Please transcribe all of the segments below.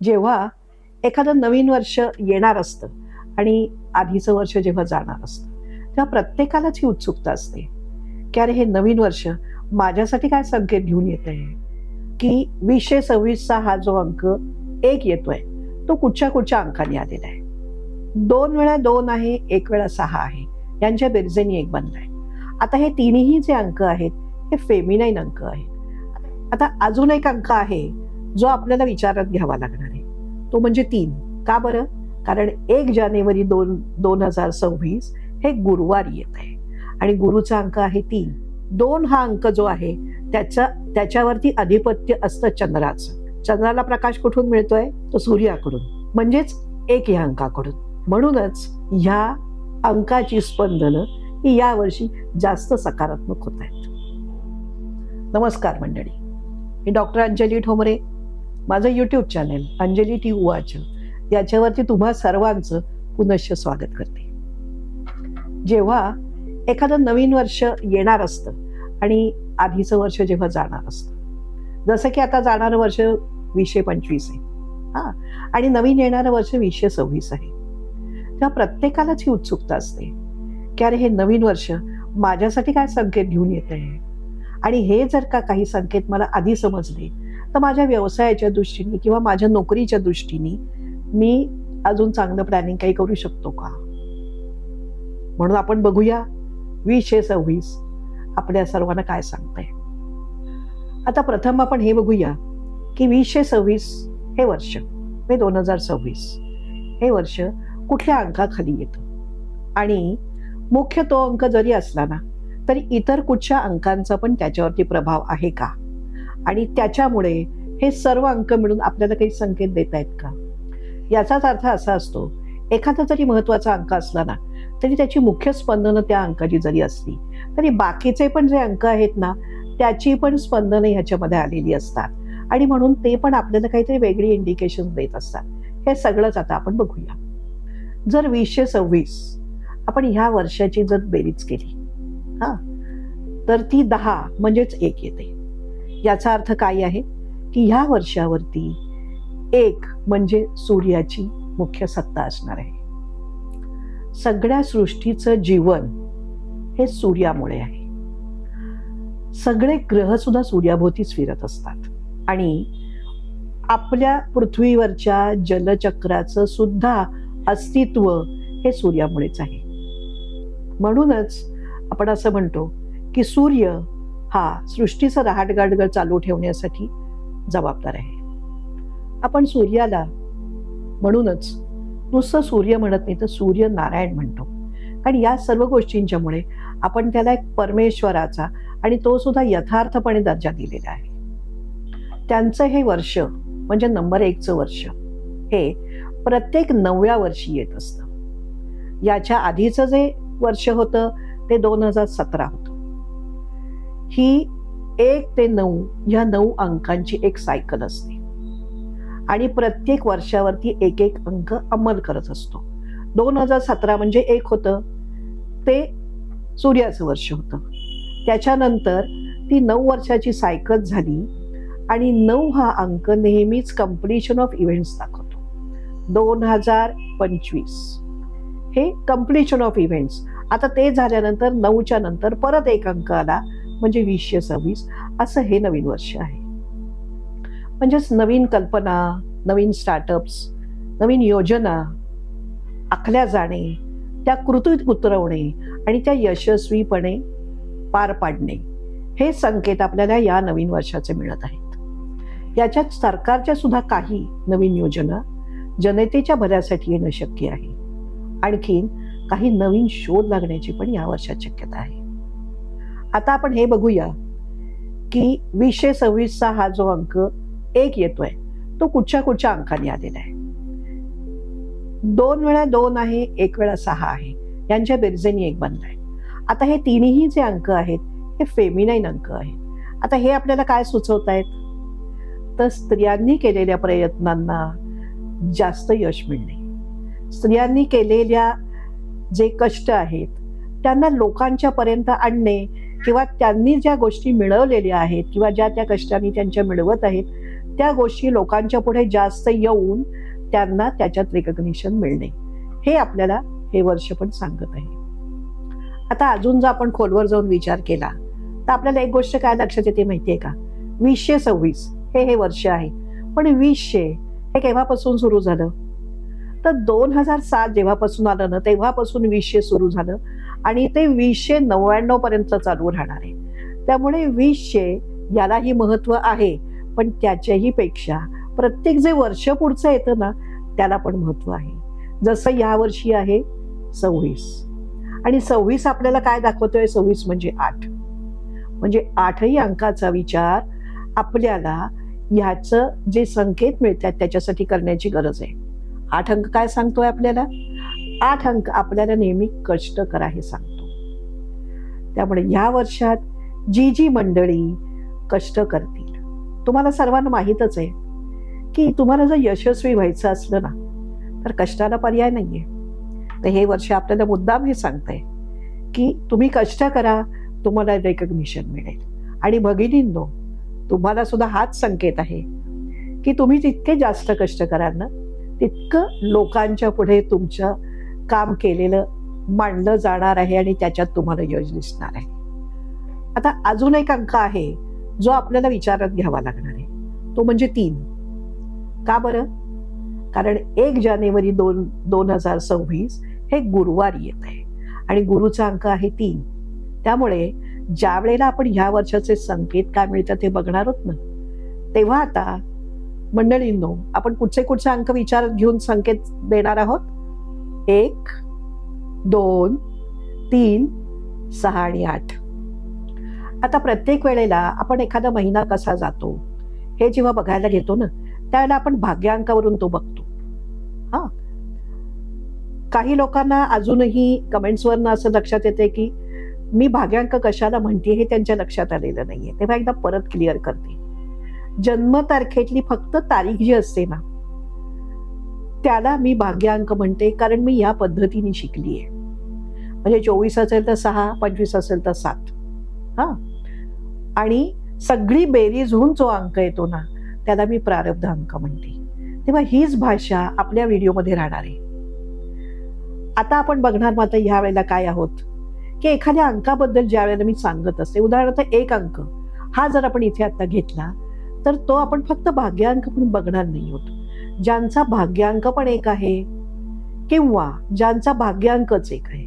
जेव्हा एखादं नवीन वर्ष येणार असतं आणि आधीचं वर्ष जेव्हा जाणार असतं तेव्हा प्रत्येकालाच ही उत्सुकता असते की अरे हे नवीन वर्ष माझ्यासाठी काय संकेत घेऊन येत आहे? की वीसशे सव्वीसचा हा जो अंक एक येतोय तो कुठच्या कुठच्या अंकाने आलेला आहे? दोन वेळा दोन आहे एक वेळा सहा आहे यांच्या बेरजेनी एक बनलाय आता हे तिन्ही जे अंक आहेत हे फेमिनाईन अंक आहेत. आता अजून एक अंक आहे जो आपल्याला विचारात घ्यावा लागणार आहे. तो म्हणजे तीन. का बरं? कारण एक जानेवारी दोन दोन हजार सव्वीस हे गुरुवारी येत आहे. आणि गुरुचा अंक आहे तीन. दोन हा अंक जो आहे त्याचा त्याच्यावरती अधिपत्य असतं चंद्राचं. चंद्राला प्रकाश कुठून मिळतोय? तो सूर्याकडून. म्हणजेच एक या अंकाकडून. म्हणूनच ह्या अंकाची स्पंदनं ही यावर्षी जास्त सकारात्मक होत आहेत. नमस्कार मंडळी. मी डॉक्टर अंजली ठोमरे माझं यूट्यूब चॅनेल अंजली टी उवाच याच्यावरती तुम्हा सर्वांचं पुनश्च स्वागत करते. जेव्हा एखादं नवीन वर्ष येणार असतं आणि आधीचं वर्ष जेव्हा जाणार असतं जसं की आता जाणारं वर्ष वीसशे पंचवीस आहे. हा? आणि नवीन येणारं वर्ष वीसशे सव्वीस आहे. तेव्हा प्रत्येकालाच ही उत्सुकता असते की अरे हे नवीन वर्ष माझ्यासाठी काय संकेत घेऊन येत आहे आणि हे जर का काही संकेत मला आधी समजले तर माझ्या व्यवसायाच्या दृष्टीने किंवा माझ्या नोकरीच्या दृष्टीने मी अजून चांगलं प्लॅनिंग काही करू शकतो का? म्हणून आपण बघूया वीसशे सव्वीस आपल्या सर्वांना काय सांगतंय. आता प्रथम आपण हे बघूया की वीसशे सव्वीस हे वर्ष हे दोन हजार सव्वीस हे वर्ष कुठल्या अंकाखाली येतं? आणि मुख्य तो अंक जरी असला ना तरी इतर कुठच्या अंकांचा पण त्याच्यावरती प्रभाव आहे का? आणि त्याच्यामुळे हे सर्व अंक मिळून आपल्याला काही संकेत देत आहेत का? याचाच अर्थ असा असतो एखादा जरी महत्त्वाचा अंक असला ना तरी त्याची मुख्य स्पंदनं त्या अंकाची जरी असली तरी बाकीचे पण जे अंक आहेत ना त्याची पण स्पंदनं ह्याच्यामध्ये आलेली असतात. आणि म्हणून ते पण आपल्याला काहीतरी वेगळी इंडिकेशन देत असतात. हे सगळंच आता आपण बघूया. जर वीसशे सव्वीस आपण ह्या वर्षाची जर बेरीज केली हां तर ती दहा म्हणजेच एक येते. याचा अर्थ काय आहे? की ह्या वर्षावरती एक म्हणजे सूर्याची मुख्य सत्ता असणार आहे. सगळ्या सृष्टीचं जीवन हे सूर्यामुळे आहे. सगळे ग्रह सुद्धा सूर्याभोवतीच फिरत असतात. आणि आपल्या पृथ्वीवरच्या जलचक्राचं सुद्धा अस्तित्व हे सूर्यामुळेच आहे. म्हणूनच आपण असं म्हणतो की सूर्य हा सृष्टीचं रहाटगाडगड चालू ठेवण्यासाठी जबाबदार आहे. आपण सूर्याला म्हणूनच नुसतं सूर्य म्हणत नाही तर सूर्य नारायण म्हणतो. कारण या सर्व गोष्टींच्यामुळे आपण त्याला एक परमेश्वराचा आणि तो सुद्धा यथार्थपणे दर्जा दिलेला आहे. त्यांचं हे वर्ष म्हणजे नंबर एकचं वर्ष हे प्रत्येक नवव्या वर्षी येत असतं. याच्या आधीचं जे वर्ष होतं ते दोन हजार सतरा होतं. ही एक ते नऊ या नऊ अंकांची एक सायकल असते. आणि प्रत्येक वर्षावरती एक एक अंक अंमल करत असतो. दोन हजार सतरा म्हणजे एक होतं. ते सूर्याचं वर्ष होतं. त्याच्यानंतर ती नऊ वर्षाची सायकल झाली आणि नऊ हा अंक नेहमीच कम्प्लिशन ऑफ इव्हेंट्स दाखवतो. दोन हजार पंचवीस. हे कम्प्लिशन ऑफ इव्हेंट्स आता ते झाल्यानंतर नऊच्या नंतर परत एक अंक आला. म्हणजे वीसशे सव्वीस असं हे नवीन वर्ष आहे. म्हणजेच नवीन कल्पना नवीन स्टार्टअप्स नवीन योजना आखल्या जाणे त्या कृतीत उतरवणे आणि त्या यशस्वीपणे पार पाडणे हे संकेत आपल्याला या नवीन वर्षाचे मिळत आहेत. याच्यात सरकारच्या सुद्धा काही नवीन योजना जनतेच्या भल्यासाठी येणं शक्य आहे. आणखीन काही नवीन शोध लागण्याची पण या वर्षात शक्यता आहे. आता आपण हे बघूया की वीसशे सव्वीसचा हा जो अंक एक येतोय तो कुठच्या कुठच्या अंकाने आलेला आहे? दोन वेळा दोन आहे एक वेळा सहा आहे. यांच्या बेरजेने एक बनलाय. आता हे तिन्ही जे अंक आहेत हे फेमिनाईन अंक आहेत. आता हे आपल्याला काय सुचवत आहेत? तर स्त्रियांनी केलेल्या प्रयत्नांना जास्त यश मिळणे. स्त्रियांनी केलेल्या जे कष्ट आहेत त्यांना लोकांच्या पर्यंत आणणे किंवा त्यांनी ज्या गोष्टी मिळवलेल्या आहेत किंवा ज्या त्या कष्टाने त्यांच्या मिळवत आहेत त्या गोष्टी लोकांच्या पुढे जास्त येऊन त्यांना त्याच्यात रेकग्निशन मिळणे. हे आपल्याला हे वर्ष पण सांगत आहे. आता अजून जर आपण खोलवर जाऊन विचार केला तर आपल्याला एक गोष्ट काय लक्षात येते माहितीये का? वीसशे सव्वीस हे हे वर्ष आहे. पण वीसशे हे केव्हापासून सुरू झालं? तर दोन हजार सात जेव्हापासून आलं ना तेव्हापासून वीसशे सुरू झालं. आणि ते वीसशे नव्याण्णव पर्यंत चालू राहणार आहे. त्यामुळे वीसशे यालाही महत्त्व आहे पण त्याच्याही पेक्षा प्रत्येक जे वर्ष पुढचं येतं ना त्याला पण महत्त्व आहे. जसं या वर्षी आहे सव्वीस. आणि सव्वीस आपल्याला काय दाखवतोय? सव्वीस म्हणजे आठ. म्हणजे आठही अंकाचा विचार आपल्याला ह्याचं जे संकेत मिळतात त्याच्यासाठी करण्याची गरज आहे. आठ अंक काय सांगतोय आपल्याला? आठ अंक आपल्याला नेहमी कष्ट करा हे सांगतो. त्यामुळे ह्या वर्षात जी जी मंडळी कष्ट करतील तुम्हाला सर्वांना माहीतच आहे की तुम्हाला जर यशस्वी व्हायचं असलं ना तर कष्टाला पर्याय नाहीये. तर हे वर्ष आपल्याला मुद्दाम हे सांगतंय की तुम्ही कष्ट करा तुम्हाला रेकग्निशन मिळेल. आणि भगिनींनो तुम्हाला सुद्धा हाच संकेत आहे की तुम्ही जितके जास्त कष्ट कराल ना तितकं लोकांच्या पुढे तुमच्या काम केलेलं मांडलं जाणार आहे आणि त्याच्यात तुम्हाला यश दिसणार आहे. आता अजून एक अंक आहे जो आपल्याला विचारात घ्यावा लागणार आहे. तो म्हणजे तीन. का बरं? कारण एक जानेवारी दोन दोन हजार सव्वीस हे गुरुवारी येत आहे. आणि गुरुचा अंक आहे तीन. त्यामुळे ज्या वेळेला आपण ह्या वर्षाचे संकेत काय मिळतात ते बघणार आहोत ना? तेव्हा आता मंडळींनो आपण कुठचे कुठचे अंक विचारात घेऊन संकेत देणार आहोत? एक दोन तीन सहा आणि आठ. आता प्रत्येक वेळेला आपण एखादा महिना कसा जातो हे जेव्हा बघायला घेतो ना त्यावेळेला आपण भाग्यांकावरून तो बघतो. हा. काही लोकांना अजूनही कमेंट्सवरनं असं लक्षात येते की मी भाग्यांक कशाला म्हणते हे त्यांच्या लक्षात आलेलं नाहीये. तेव्हा एकदा परत क्लिअर करते. जन्मतारखेतली फक्त तारीख जी असते ना त्याला मी भाग्यांक म्हणते कारण मी या पद्धतीने शिकली आहे म्हणजे चोवीस असेल तर सहा पंचवीस असेल तर सात. हा? आणि सगळी बेरीज होऊन जो अंक येतो ना त्याला मी प्रारब्ध अंक म्हणते. तेव्हा हीच भाषा आपल्या व्हिडिओमध्ये राहणार आहे. आता आपण बघणार मात्र ह्या वेळेला काय आहोत? की एखाद्या अंकाबद्दल ज्या वेळेला मी सांगत असते उदाहरणार्थ एक अंक. हा जर आपण इथे आता घेतला तर तो आपण फक्त भाग्यांक म्हणून बघणार नाही होतो ज्यांचा भाग्यांक पण एक आहे किंवा ज्यांचा भाग्यांकच एक आहे.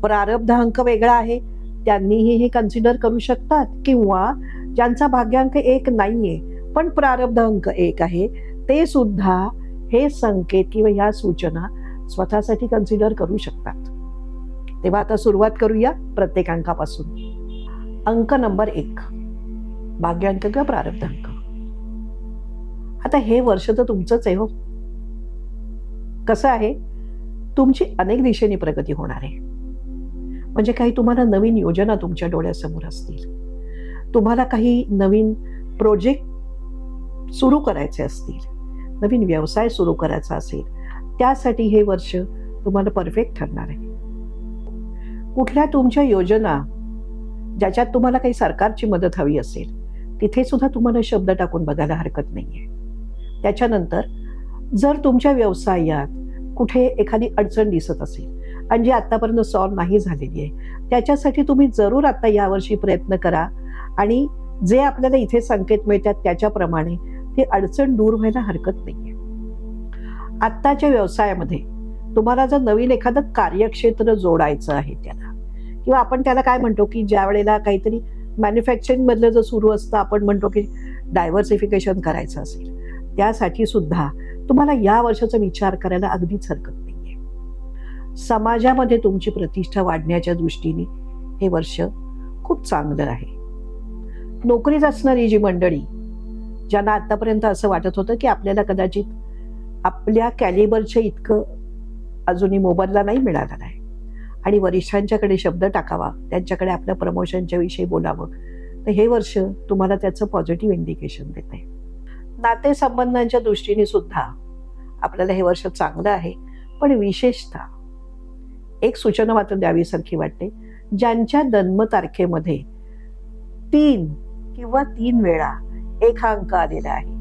प्रारब्ध अंक वेगळा आहे त्यांनीही हे कन्सिडर करू शकतात किंवा ज्यांचा भाग्यांक एक नाहीये पण प्रारब्ध अंक एक आहे ते सुद्धा हे संकेत किंवा ह्या सूचना स्वतःसाठी कन्सिडर करू शकतात. तेव्हा आता सुरुवात करूया प्रत्येक अंकापासून अंक नंबर एक. भाग्यांक किंवा प्रारब्ध अंक आता हे वर्ष तर तुमचंच आहे हो. कसं आहे? तुमची अनेक दिशेने प्रगती होणार आहे. म्हणजे काही तुम्हाला नवीन योजना तुमच्या डोळ्यासमोर असतील. तुम्हाला काही नवीन प्रोजेक्ट सुरू करायचे असतील. नवीन व्यवसाय सुरू करायचा असेल. त्यासाठी हे वर्ष तुम्हाला परफेक्ट ठरणार आहे. कुठल्या तुमच्या योजना ज्याच्यात तुम्हाला काही सरकारची मदत हवी असेल तिथे सुद्धा तुम्हाला शब्द टाकून बघायला हरकत नाही आहे त्याच्यानंतर जर तुमच्या व्यवसायात कुठे एखादी अडचण दिसत असेल आणि जी आत्तापर्यंत सॉल्व्ह नाही झालेली आहे त्याच्यासाठी तुम्ही जरूर आता यावर्षी प्रयत्न करा आणि जे आपल्याला इथे संकेत मिळतात त्याच्याप्रमाणे ती अडचण दूर व्हायला हरकत नाहीये. आत्ताच्या व्यवसायामध्ये तुम्हाला जर नवीन एखादं कार्यक्षेत्र जोडायचं आहे त्याला किंवा आपण त्याला काय म्हणतो की ज्या वेळेला काहीतरी मॅन्युफॅक्चरिंगमधलं जर सुरू असतं आपण म्हणतो की डायव्हर्सिफिकेशन करायचं असेल त्यासाठी सुद्धा तुम्हाला या वर्षाचा विचार करायला अगदीच हरकत नाहीये. समाजामध्ये तुमची प्रतिष्ठा वाढण्याच्या दृष्टीने हे वर्ष खूप चांगलं आहे. नोकरीत असणारी जी मंडळी ज्यांना आतापर्यंत असं वाटत होतं की आपल्याला कदाचित आपल्या कॅलिबरच्या इतकं अजूनही मोबदला नाही मिळाला नाही आणि वरिष्ठांच्याकडे शब्द टाकावा त्यांच्याकडे आपल्या प्रमोशनच्या विषयी बोलावं तर हे वर्ष तुम्हाला त्याचं पॉझिटिव्ह इंडिकेशन देत आहे नातेसंबंधांच्या दृष्टीने सुद्धा आपल्याला हे वर्ष चांगलं आहे. पण विशेषतः एक सूचना मात्र द्यावीसारखी वाटते. ज्यांच्या जन्म तारखेमध्ये तीन किंवा तीन वेळा एक हा अंक आलेला आहे.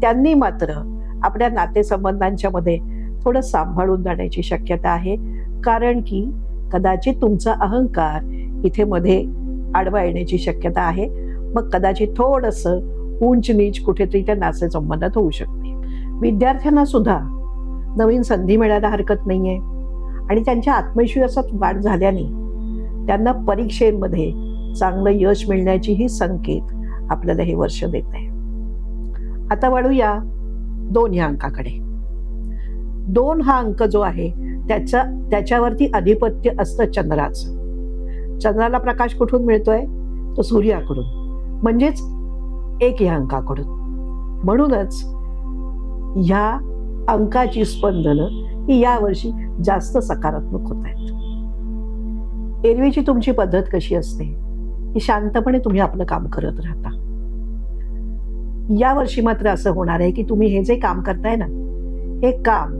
त्यांनी मात्र आपल्या नातेसंबंधांच्या मध्ये थोडं सांभाळून जाण्याची शक्यता आहे. कारण की कदाचित तुमचा अहंकार इथे मध्ये आडवा येण्याची शक्यता आहे. मग कदाचित थोडंसं उंच नीच कुठेतरी त्या नासे संबंधात होऊ शकते. विद्यार्थ्यांना सुद्धा नवीन संधी मिळायला हरकत नाही आहे आणि त्यांच्या आत्मविश्वासात वाढ झाल्याने त्यांना परीक्षेमध्ये चांगलं यश मिळण्याचीही संकेत आपल्याला हे वर्ष देत आहे. आता वळूया दोन ह्या अंकाकडे. दोन हा अंक जो आहे त्याचा त्याच्यावरती अधिपत्य असतं चंद्राचं. चंद्राला प्रकाश कुठून मिळतोय? तो सूर्याकडून. म्हणजेच एक या अंकाकडून म्हणूनच ह्या अंकाची स्पंदनं ही यावर्षी जास्त सकारात्मक होत आहेत. एरवीची तुमची पद्धत कशी असते? की शांतपणे तुम्ही आपलं काम करत राहता. या वर्षी मात्र असं होणार आहे की तुम्ही हे जे काम करताय ना हे काम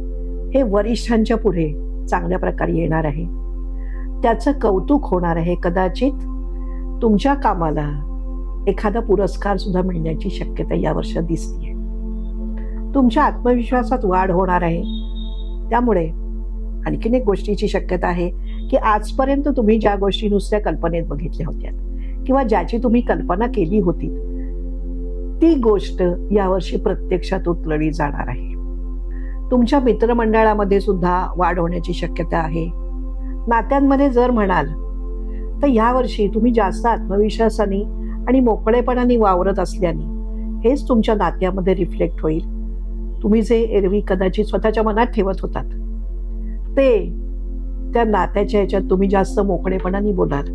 हे वरिष्ठांच्या पुढे चांगल्या प्रकारे येणार आहे. त्याचं कौतुक होणार आहे. कदाचित तुमच्या कामाला एखादा पुरस्कार सुद्धा मिळण्याची शक्यता या वर्षात दिसते तुमच्या आत्मविश्वासात वाढ होणार आहे. त्यामुळे आणखीन एक गोष्टीची शक्यता आहे की आजपर्यंत तुम्ही ज्या गोष्टी नुसत्या कल्पनेत बघितल्या होत्या किंवा ज्याची तुम्ही कल्पना केली होती ती गोष्ट यावर्षी प्रत्यक्षात उतरली जाणार आहे. तुमच्या मित्रमंडळामध्ये सुद्धा वाढ होण्याची शक्यता आहे. नात्यांमध्ये जर म्हणाल तर यावर्षी तुम्ही जास्त आत्मविश्वासाने आणि मोकळेपणाने वावरत असल्याने हेच तुमच्या नात्यामध्ये रिफ्लेक्ट होईल. तुम्ही जे एरवी कदाचित स्वतःच्या मनात ठेवत होतात ते त्या नात्याच्या ह्याच्यात तुम्ही जास्त मोकळेपणाने बोलाल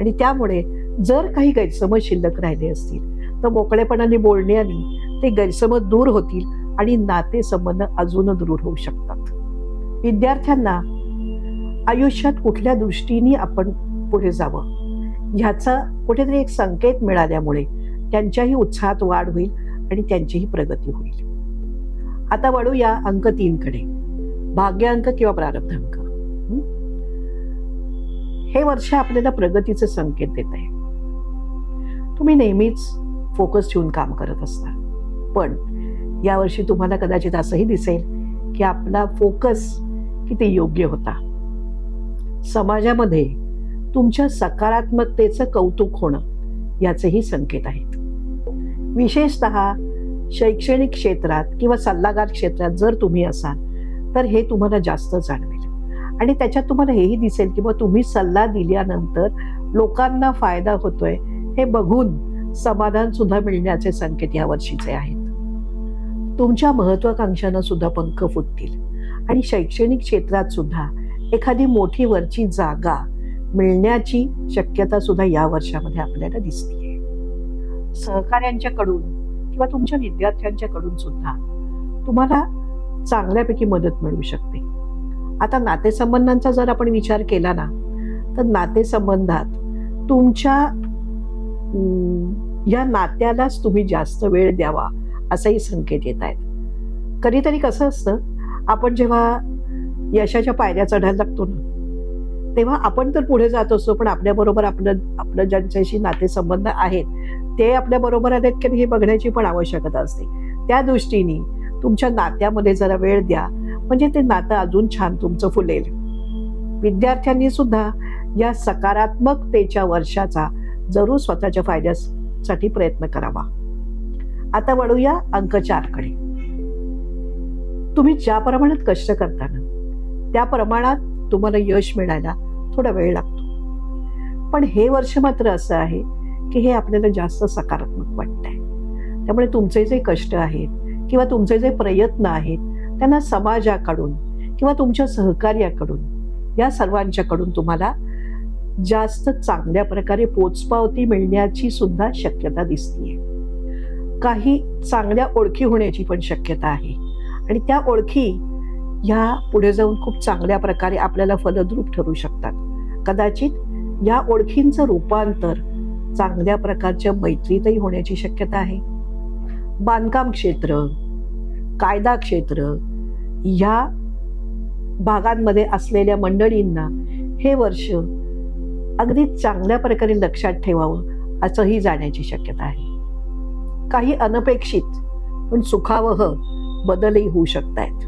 आणि त्यामुळे जर काही गैरसमज शिल्लक राहिले असतील तर मोकळेपणाने बोलण्याने ते गैरसमज दूर होतील आणि नाते संबंध अजून दृढ होऊ शकतात. विद्यार्थ्यांना आयुष्यात कुठल्या दृष्टीने आपण पुढे जावं? ह्याचा कुठेतरी एक संकेत मिळाल्यामुळे त्यांच्याही उत्साहात वाढ होईल आणि त्यांचीही प्रगती होईल. आता वळूया अंक तीन कडे भाग्य अंक किंवा प्रारब्ध अंक हे वर्ष आपल्याला प्रगतीचे संकेत देत आहे. तुम्ही नेहमीच फोकस ठेवून काम करत असता. पण यावर्षी तुम्हाला कदाचित असंही दिसेल की आपला फोकस किती योग्य होता. समाजामध्ये तुमच्या सकारात्मकतेचं कौतुक होणं याचेही संकेत आहेत. विशेषत शैक्षणिक क्षेत्रात किंवा सल्लागार क्षेत्रात जर तुम्ही असाल तर हे तुम्हाला जास्त जाणवेल. आणि त्याच्यात तुम्हाला हेही दिसेल की मग तुम्ही सल्ला दिल्यानंतर लोकांना फायदा होतोय हे बघून समाधान सुद्धा मिळण्याचे संकेत या वर्षीचे आहेत. तुमच्या महत्वाकांक्षांना सुद्धा पंख फुटतील. आणि शैक्षणिक क्षेत्रात सुद्धा एखादी मोठी वरची जागा मिळण्याची शक्यता सुद्धा या वर्षामध्ये आपल्याला दिसते सहकाऱ्यांच्याकडून किंवा तुमच्या विद्यार्थ्यांच्याकडून सुद्धा तुम्हाला चांगल्यापैकी मदत मिळू शकते. आता नातेसंबंधांचा जर आपण विचार केला ना तर नातेसंबंधात तुमच्या या नात्यालाच तुम्ही जास्त वेळ द्यावा असाही संकेत येत आहेत. कधीतरी कसं असतं आपण जेव्हा यशाच्या पायऱ्या चढायला लागतो ना तेव्हा आपण तर पुढे जात असतो पण आपल्याबरोबर आपलं आपलं ज्यांच्याशी नातेसंबंध आहेत ते आपल्याबरोबर आहेत की नाही हे बघण्याची पण आवश्यकता असते. त्या दृष्टीने तुमच्या नात्यामध्ये जरा वेळ द्या. म्हणजे ते नातं अजून छान तुमचं फुलेल. विद्यार्थ्यांनी सुद्धा या सकारात्मकतेच्या वर्षाचा जरूर स्वतःच्या फायद्यासाठी प्रयत्न करावा. आता वळूया अंक चारकडे. तुम्ही ज्या प्रमाणात कष्ट करताना त्या प्रमाणात तुम्हाला यश मिळायला थोडा वेळ लागतो. पण हे वर्ष मात्र असं आहे की हे आपल्याला जास्त सकारात्मक वाटत आहे त्यामुळे तुमचे जे कष्ट आहेत किंवा तुमचे जे प्रयत्न आहेत त्यांना समाजाकडून किंवा तुमच्या सहकार्याकडून या सर्वांच्याकडून तुम्हाला जास्त चांगल्या प्रकारे पोचपावती मिळण्याची सुद्धा शक्यता दिसतीये. काही चांगल्या ओळखी होण्याची पण शक्यता आहे. आणि त्या ओळखी ह्या पुढे जाऊन खूप चांगल्या प्रकारे आपल्याला फलद्रूप ठरू शकतात. कदाचित या ओळखींचं रूपांतर चांगल्या प्रकारच्या मैत्रीतही होण्याची शक्यता आहे. बांधकाम क्षेत्र कायदा क्षेत्र ह्या भागांमध्ये असलेल्या मंडळींना हे वर्ष अगदी चांगल्या प्रकारे लक्षात ठेवावं असंही जाण्याची शक्यता आहे. काही अनपेक्षित पण सुखावह बदलही होऊ शकतायत.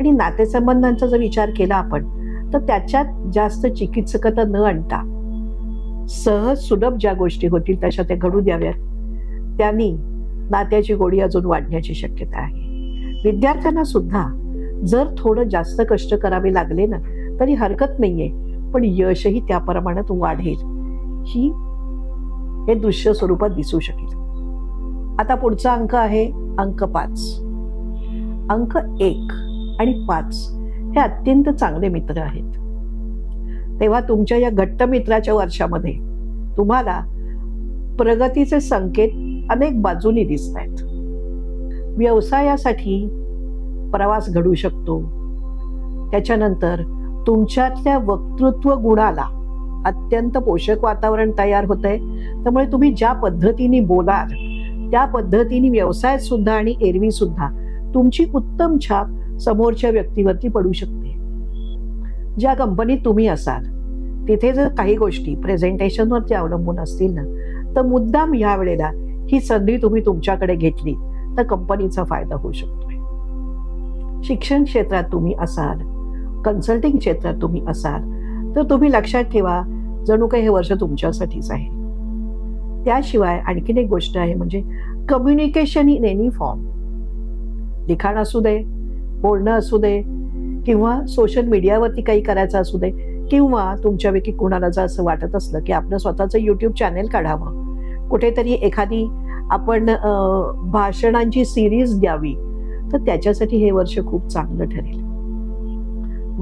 आणि नातेसंबंधांचा जर विचार केला आपण तर त्याच्यात जास्त चिकित्सकता न आणता सहज सुलभ ज्या गोष्टी होतील तशा त्या घडू द्याव्यात. त्यांनी नात्याची गोडी अजून वाढण्याची शक्यता आहे. विद्यार्थ्यांना सुद्धा जर थोडं जास्त कष्ट करावे लागले ना तरी हरकत नाहीये पण यशही त्या प्रमाणात वाढेल. ही हे दृश्य स्वरूपात दिसू शकेल. आता पुढचा अंक आहे अंक पाच. अंक एक आणि पाच. हे अत्यंत चांगले मित्र आहेत. तेव्हा तुमच्या या घट्ट मित्राच्या वर्षामध्ये तुम्हाला प्रगतीचे संकेत अनेक बाजूनी दिसत आहेत. व्यवसायासाठी प्रवास घडू शकतो. त्याच्यानंतर तुमच्यातल्या वक्तृत्व गुणाला अत्यंत पोषक वातावरण तयार होत आहे त्यामुळे तुम्ही ज्या पद्धतीने बोलाल त्या पद्धतीने व्यवसायात सुद्धा आणि एरवी सुद्धा तुमची उत्तम छाप समोरच्या व्यक्तीवरती पडू शकते. ज्या कंपनीत तुम्ही असाल तिथे जर काही गोष्टी प्रेझेंटेशनवरती अवलंबून असतील ना तर मुद्दाम ह्या वेळेला ही संधी तुम्ही तुमच्याकडे घेतली तर कंपनीचा फायदा होऊ शकतोय. शिक्षण क्षेत्रात तुम्ही असाल कन्सल्टिंग क्षेत्रात तुम्ही असाल तर तुम्ही लक्षात ठेवा जणू काही हे वर्ष तुमच्यासाठीच आहे. त्याशिवाय आणखीन एक गोष्ट आहे म्हणजे कम्युनिकेशन इन एनी फॉर्म लिखाण असू दे बोलणं असू दे किंवा सोशल मीडियावरती काही करायचं असू दे किंवा तुमच्यापैकी कुणाला जर असं वाटत असलं की आपलं स्वतःचं यूट्यूब चॅनेल काढावं. कुठेतरी एखादी आपण भाषणांची सिरीज द्यावी. तर त्याच्यासाठी हे वर्ष खूप चांगलं ठरेल.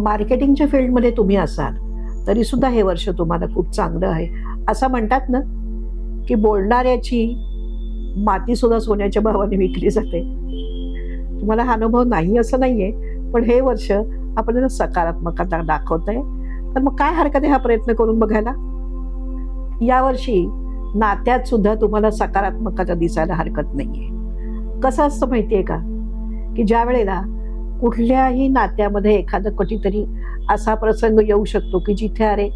मार्केटिंगच्या फील्डमध्ये तुम्ही असाल तरी सुद्धा हे वर्ष तुम्हाला खूप चांगलं आहे. असं म्हणतात ना की बोलणाऱ्याची माती सुद्धा सोन्याच्या भावाने विकली जाते. तुम्हाला हा अनुभव नाही असं नाहीये पण हे वर्ष आपल्याला सकारात्मकता दाखवत आहे तर मग काय हरकत आहे हा प्रयत्न करून बघायला? यावर्षी नात्यात सुद्धा तुम्हाला सकारात्मकता दिसायला हरकत नाहीये. कसं असतं माहितीये का? की ज्या वेळेला कुठल्याही नात्यामध्ये एखादं कधीतरी असा प्रसंग येऊ शकतो की जिथे अरे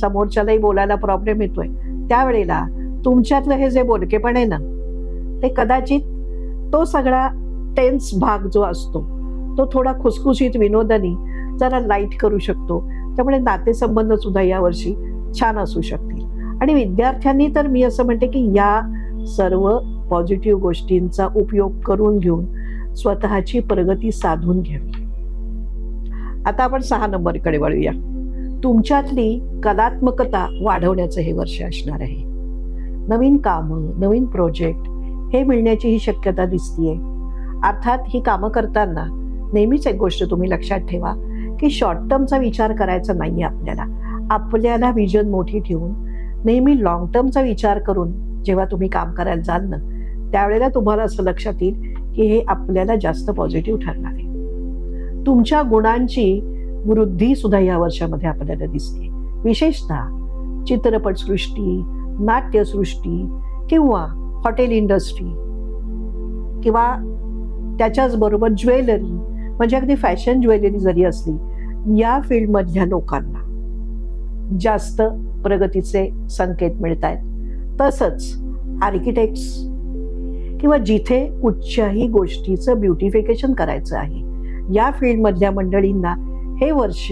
समोरच्यालाही बोलायला प्रॉब्लेम येतोय त्यावेळेला तुमच्यातलं हे जे बोलकेपण आहे ना ते कदाचित तो सगळा टेन्स भाग जो असतो तो थोडा खुसखुशीत विनोदानी जरा लाइट करू शकतो. त्यामुळे नातेसंबंध सुद्धा यावर्षी छान असू शकतील. आणि विद्यार्थ्यांनी तर मी असं म्हणते की या सर्व पॉझिटिव्ह गोष्टींचा उपयोग करून घेऊन स्वतःची प्रगती साधून घ्यावी. आता आपण सहा नंबरकडे वळूया. तुमच्यातली कलात्मकता वाढवण्याचं हे वर्ष असणार आहे. नवीन कामं नवीन प्रोजेक्ट हे मिळण्याची ही शक्यता दिसतीये. अर्थात ही कामं करताना नेहमीच एक गोष्ट तुम्ही लक्षात ठेवा की शॉर्ट टर्मचा विचार करायचा नाही आपल्याला. आपल्याला विजन मोठी ठेवून नेहमी लॉंग टर्मचा विचार करून जेव्हा तुम्ही काम करायला जाल ना त्यावेळेला तुम्हाला असं लक्षात येईल की हे आपल्याला जास्त पॉझिटिव्ह ठरणार आहे. तुमच्या गुणांची वृद्धी सुद्धा या वर्षामध्ये आपल्याला दिसते. विशेषतः चित्रपटसृष्टी नाट्यसृष्टी किंवा हॉटेल इंडस्ट्री किंवा त्याच्याचबरोबर ज्वेलरी म्हणजे अगदी फॅशन ज्वेलरी जरी असली या फील्डमधल्या लोकांना जास्त प्रगतीचे संकेत मिळत आहेत तसंच आर्किटेक्ट्स किंवा जिथे कुठच्याही गोष्टीचं ब्युटिफिकेशन करायचं आहे या फील्डमधल्या मंडळींना हे वर्ष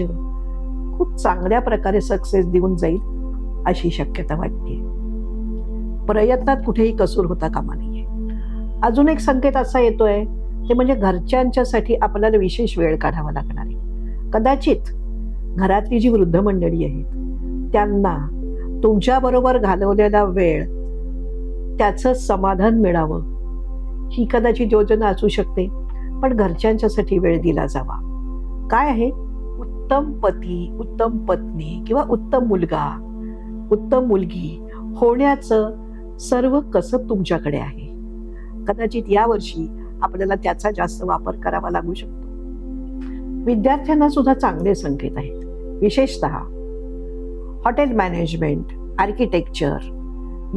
खूप चांगल्या प्रकारे सक्सेस देऊन जाईल अशी शक्यता वाटते. प्रयत्नात कुठेही कसूर होता कामा नये. अजून एक संकेत असा येतोय ते म्हणजे घरच्यांच्यासाठी आपल्याला विशेष वेळ काढावा लागणार आहे. कदाचित घरातली जी वृद्ध मंडळी आहेत त्यांना तुमच्याबरोबर घालवलेला वेळ त्याचं समाधान मिळावं. ही कदाचित योजना असू शकते पण घरच्यांच्यासाठी वेळ दिला जावा. काय आहे? उत्तम पती उत्तम पत्नी किंवा उत्तम मुलगा उत्तम मुलगी होण्याचं सर्व कसब तुमच्याकडे आहे. कदाचित यावर्षी आपल्याला त्याचा जास्त वापर करावा लागू शकतो. विद्यार्थ्यांना सुद्धा चांगले संकेत आहेत. विशेषत हॉटेल मॅनेजमेंट आर्किटेक्चर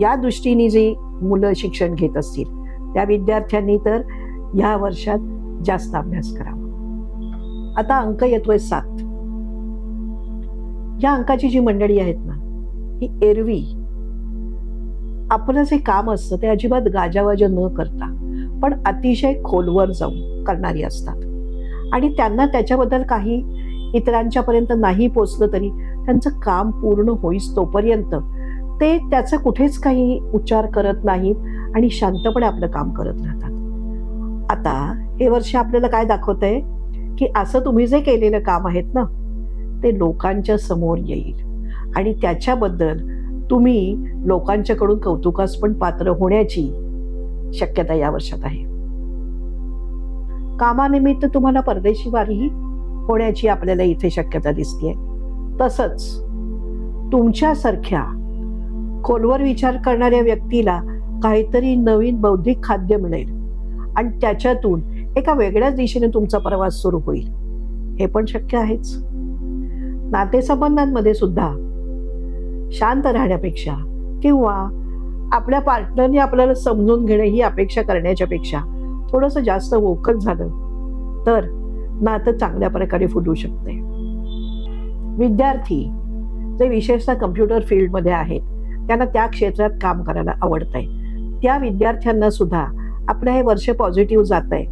या दृष्टीने जी मुलं शिक्षण घेत असतील त्या विद्यार्थ्यांनी तर ह्या वर्षात जास्त अभ्यास करावा. आता अंक येतोय सात. या अंकाची जी मंडळी आहेत ना ही एरवी आपलं जे काम असतं ते अजिबात गाजावाजा न करता पण अतिशय खोलवर जाऊन करणारी असतात. आणि त्यांना त्याच्याबद्दल काही इतरांच्यापर्यंत नाही पोचलं तरी त्यांचं काम पूर्ण होईस तोपर्यंत ते त्याचा कुठेच काही उच्चार करत नाहीत आणि शांतपणे आपलं काम करत राहतात. आता हे वर्ष आपल्याला काय दाखवत आहे की असं तुम्ही जे केलेलं काम आहेत ना ते लोकांच्या समोर येईल. आणि त्याच्याबद्दल तुम्ही लोकांच्याकडून कौतुकास पण पात्र होण्याची शक्यता या वर्षात आहे. कामानिमित्त तुम्हाला परदेशी वारी होण्याची आपल्याला इथे शक्यता दिसते तसंच तुमच्यासारख्या खोलवर विचार करणाऱ्या व्यक्तीला काहीतरी नवीन बौद्धिक खाद्य मिळेल आणि त्याच्यातून एका वेगळ्याच दिशेने तुमचा प्रवास सुरू होईल. हे पण शक्य आहेच. नातेसंबंधांमध्ये सुद्धा शांत राहण्यापेक्षा किंवा आपल्या पार्टनरने आपल्याला समजून घेणे ही अपेक्षा करण्याच्या पेक्षा थोडंसं जास्त वोकल झालं तर नातं चांगल्या प्रकारे फुटू शकते. विद्यार्थी जे विशेषतः कम्प्युटर फील्डमध्ये आहेत त्यांना त्या क्षेत्रात काम करायला आवडतंय. त्या विद्यार्थ्यांना सुद्धा आपलं हे वर्ष पॉझिटिव्ह जात आहे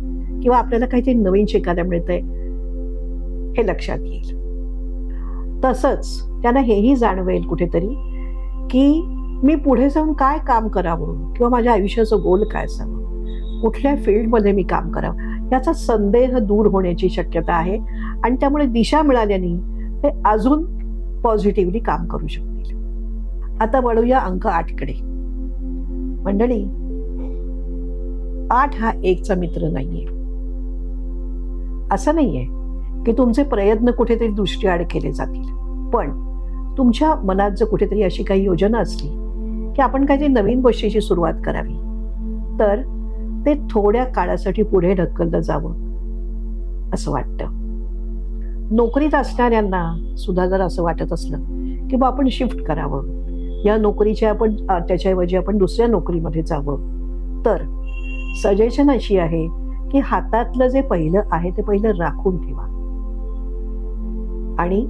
किंवा आपल्याला काहीतरी नवीन शिकायला मिळतंय हे लक्षात येईल. तसंच त्यांना हेही जाणवेल कुठेतरी की मी पुढे जाऊन काय काम करावं? किंवा माझ्या आयुष्याचं गोल काय असावं? कुठल्या फील्डमध्ये मी काम करावं? याचा संदेह दूर होण्याची शक्यता आहे. आणि त्यामुळे दिशा मिळाल्याने ते अजून पॉझिटिव्हली काम करू शकतील. आता वळूया अंक आठकडे. मंडळी आठ हा एकचा मित्र नाहीये. असं नाहीये की तुमचे प्रयत्न कुठेतरी दृष्टीआड केले जातील. पण तुमच्या मनात जर कुठेतरी अशी काही योजना असली की आपण काहीतरी नवीन गोष्टीची सुरुवात करावी. तर ते थोड्या काळासाठी पुढे ढकललं जावं असं वाटतं. नोकरीत असणाऱ्यांना सुद्धा जर असं वाटत असलं की बा आपण शिफ्ट करावं. या नोकरीच्या आपण त्याच्याऐवजी आपण दुसऱ्या नोकरीमध्ये जावं. तर सजेशन अशी आहे की हातातलं जे पहिलं आहे ते पहिलं राखून ठेवा. आणि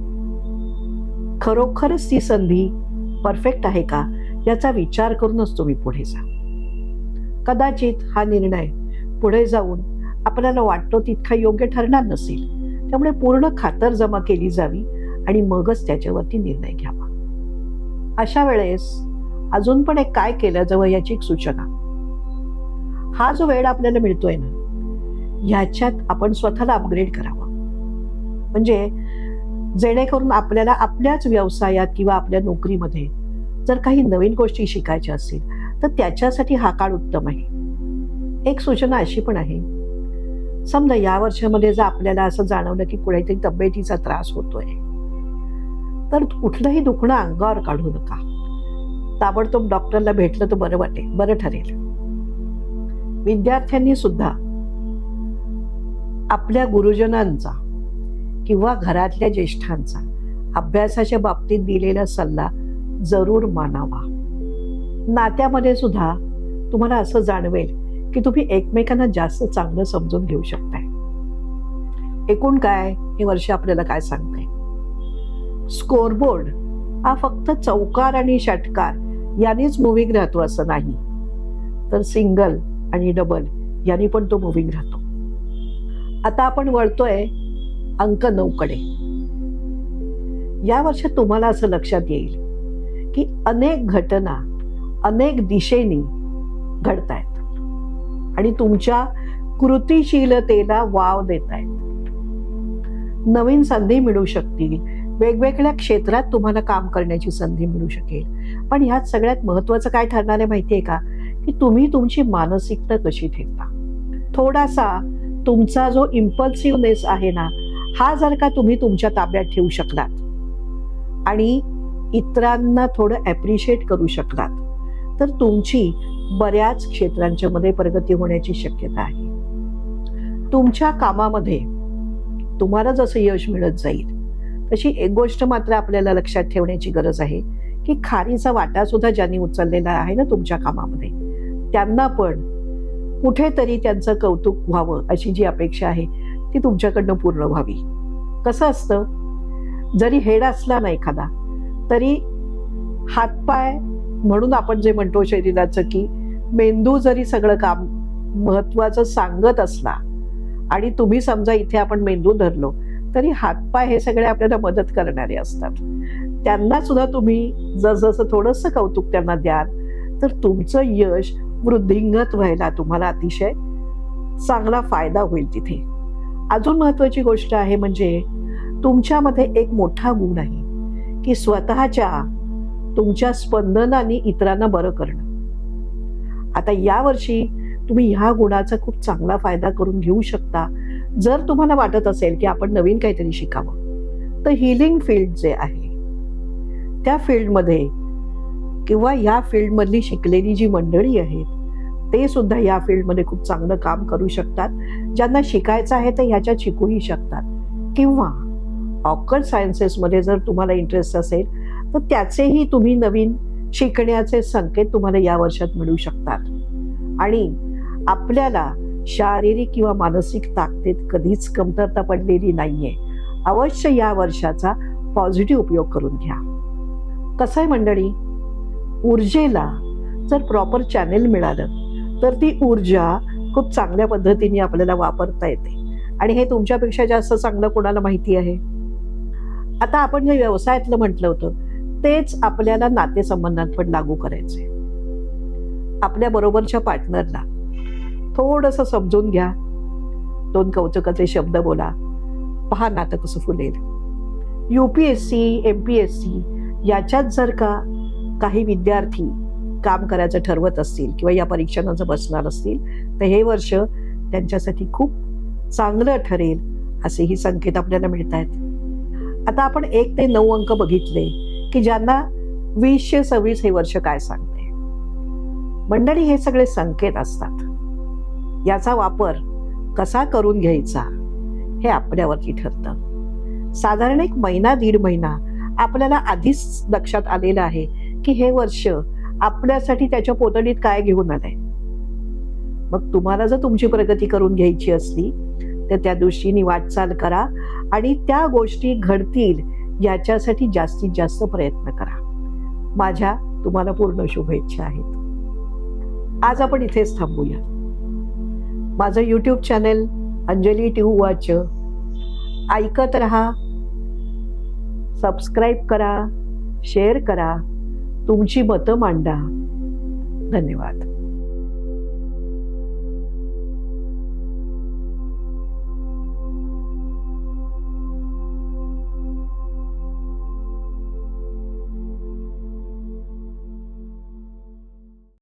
खरोखरच ती संधी परफेक्ट आहे का? याचा विचार करूनच तुम्ही पुढे जा. कदाचित हा निर्णय पुढे जाऊन आपल्याला वाटतो तितका योग्य ठरणार नसेल. त्यामुळे पूर्ण खातर जमा केली जावी आणि मगच त्याच्यावरती निर्णय घ्यावा. अशा वेळेस अजून पण एक काय केलं जावं याची एक सूचना. हा जो वेळ आपल्याला मिळतोय ना ह्याच्यात आपण स्वतःला अपग्रेड करावं. म्हणजे जेणेकरून आपल्याला आपल्याच व्यवसायात किंवा आपल्या नोकरीमध्ये जर काही नवीन गोष्टी शिकायच्या असतील तर त्याच्यासाठी हा काळ उत्तम आहे. एक सूचना अशी पण आहे. समजा या वर्षामध्ये जर आपल्याला असं जाणवलं की कुठेतरी तब्येतीचा त्रास होतोय तर कुठलंही दुखणं अंगावर काढू नका. ताबडतोब डॉक्टरला भेटलं तर बरं वाटेल बरं ठरेल. विद्यार्थ्यांनी सुद्धा आपल्या गुरुजनांचा किंवा घरातल्या ज्येष्ठांचा अभ्यासाच्या बाबतीत दिलेला सल्ला जरूर मानावा. नात्यामध्ये सुद्धा तुम्हाला असं जाणवेल की तुम्ही एकमेकांना जास्त चांगलं समजून घेऊ शकताय. एकूण काय हे वर्ष आपल्याला काय सांगते स्कोरबोर्ड हा फक्त चौकार आणि षटकार यांनीच मुव्हिंग राहतो असं नाही. तर सिंगल आणि डबल यांनी पण तो मुव्हिंग राहतो आता आपण वळतोय अंक नऊकडे. या वर्षात तुम्हाला असं लक्षात येईल की अनेक घटना अनेक दिशेने घडत आहेत आणि तुमच्या कृतिशीलतेला वाव देत आहेत नवीन संधी मिळू शकतील. वेगवेगळ्या क्षेत्रात तुम्हाला काम करण्याची संधी मिळू शकेल. पण ह्यात सगळ्यात महत्वाचं काय ठरणार आहे माहितीये का? की तुम्ही तुमची मानसिकता कशी ठेवता. थोडासा तुमचा जो इम्पल्सिव्हनेस आहे ना हा जर का तुम्ही तुमच्या ताब्यात ठेवू शकलात आणि इतरांना थोडं ॲप्रिशिएट करू शकलात तर तुमची बऱ्याच क्षेत्रांच्या मध्ये प्रगती होण्याची शक्यता आहे. तुमच्या कामामध्ये तुम्हाला जसं यश मिळत जाईल तशी एक गोष्ट मात्र आपल्याला लक्षात ठेवण्याची गरज आहे की खारीचा वाटा सुद्धा ज्यांनी उचललेला आहे ना तुमच्या कामामध्ये त्यांना पण कुठेतरी त्यांचं कौतुक व्हावं अशी जी अपेक्षा आहे ती तुमच्याकडनं पूर्ण व्हावी. कसं असतं? जरी हेड असला ना एखादा तरी हातपाय म्हणून आपण जे म्हणतो शरीराचं की मेंदू जरी सगळं काम महत्वाचं सांगत असला आणि तुम्ही समजा इथे आपण मेंदू धरलो तरी हातपाय हे सगळे आपल्याला मदत करणारे असतात. त्यांना सुद्धा तुम्ही जसजसं थोडंसं कौतुक त्यांना द्याल तर तुमचं यश वृद्धिंगत व्हायला तुम्हाला अतिशय चांगला फायदा होईल तिथे. अजून महत्वाची गोष्ट आहे म्हणजे तुमच्यामध्ये एक मोठा गुण आहे. की स्वतःच्या तुमच्या स्पंदनाने इतरांना बरं करणं. आता यावर्षी तुम्ही ह्या गुणाचा खूप चांगला फायदा करून घेऊ शकता. जर तुम्हाला वाटत असेल की आपण नवीन काहीतरी शिकावं तर हिलिंग फील्ड जे आहे त्या फील्डमध्ये किंवा या फील्डमधली शिकलेली जी मंडळी आहेत ते सुद्धा या फील्डमध्ये खूप चांगलं काम करू शकतात. ज्यांना शिकायचं आहे ते ह्याच्यात शिकूही शकतात. किंवा ऑकर्ड सायन्सेसमध्ये जर तुम्हाला इंटरेस्ट असेल तर त्याचेही तुम्ही नवीन शिकण्याचे संकेत तुम्हाला या वर्षात मिळू शकतात. आणि आपल्याला शारीरिक किंवा मानसिक ताकदीत कधीच कमतरता पडलेली नाहीये. अवश्य या वर्षाचा पॉझिटिव्ह उपयोग करून घ्या. कसं आहे मंडळी? ऊर्जेला जर प्रॉपर चॅनेल मिळालं तर ती ऊर्जा खूप चांगल्या पद्धतीने आपल्याला वापरता येते. आणि हे तुमच्यापेक्षा जास्त चांगलं कोणाला माहिती आहे? आता आपण जे व्यवसायातलं म्हटलं होतं तेच आपल्याला नातेसंबंधात पण लागू करायचे आपल्या बरोबरच्या पार्टनरला थोडस समजून घ्या. दोन कौतुकाचे शब्द बोला. पहा नातं कसं फुलेल. UPSC M P S C याच्यात जर का काही विद्यार्थी काम करायचं ठरवत असतील किंवा या परीक्षांना जर बसणार असतील तर हे वर्ष त्यांच्यासाठी खूप चांगलं ठरेल असेही संकेत आपल्याला मिळत आहेत आता आपण एक ते नऊ अंक बघितले की ज्यांना वीसशे सव्वीस हे वर्ष काय सांगते. मंडळी हे सगळे संकेत असतात. याचा वापर कसा करून घ्यायचा हे आपल्यावरती ठरतं. साधारण एक महिना दीड महिना आपल्याला आधीच लक्षात आलेलं आहे की हे वर्ष आपल्यासाठी त्याच्या पोतडीत काय घेऊन आलंय. मग तुम्हाला जर तुमची प्रगती करून घ्यायची असली तर त्या दृष्टीने वाटचाल करा आणि त्या गोष्टी घडतील याच्यासाठी जास्तीत जास्त प्रयत्न करा. माझ्या तुम्हाला पूर्ण शुभेच्छा आहेत. आज आपण इथेच थांबूया. माझं यूट्यूब चॅनेल अंजली ट्यू वाच ऐकत रहा सबस्क्राईब करा शेअर करा. तुमची मतं मांडा. धन्यवाद.